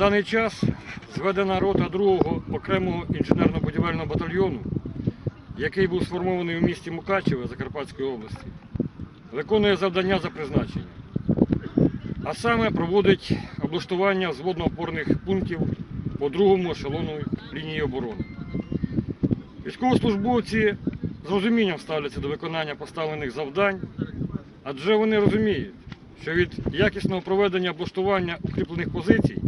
даний час зведена рота 2-го окремого інженерно-будівельного батальйону, який був сформований у місті Мукачеве Закарпатської області, виконує завдання за призначенням. А саме проводить облаштування взводно-опорних пунктів по другому ешелону лінії оборони. Військовослужбовці з розумінням ставляться до виконання поставлених завдань, адже вони розуміють, що від якісного проведення облаштування укріплених позицій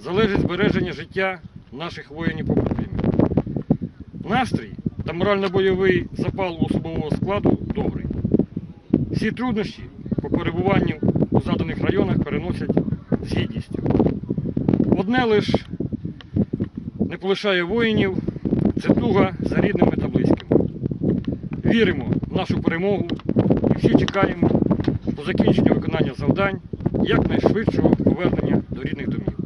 залежить збереження життя наших воїнів-побратимів. Настрій та морально-бойовий запал особового складу добрий. Всі труднощі по перебуванню у заданих районах переносять з гідністю. Одне лише не полишає воїнів це туга за рідними та близькими. Віримо в нашу перемогу і всі чекаємо по закінченню виконання завдань якнайшвидшого повернення до рідних домів.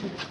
Thank you.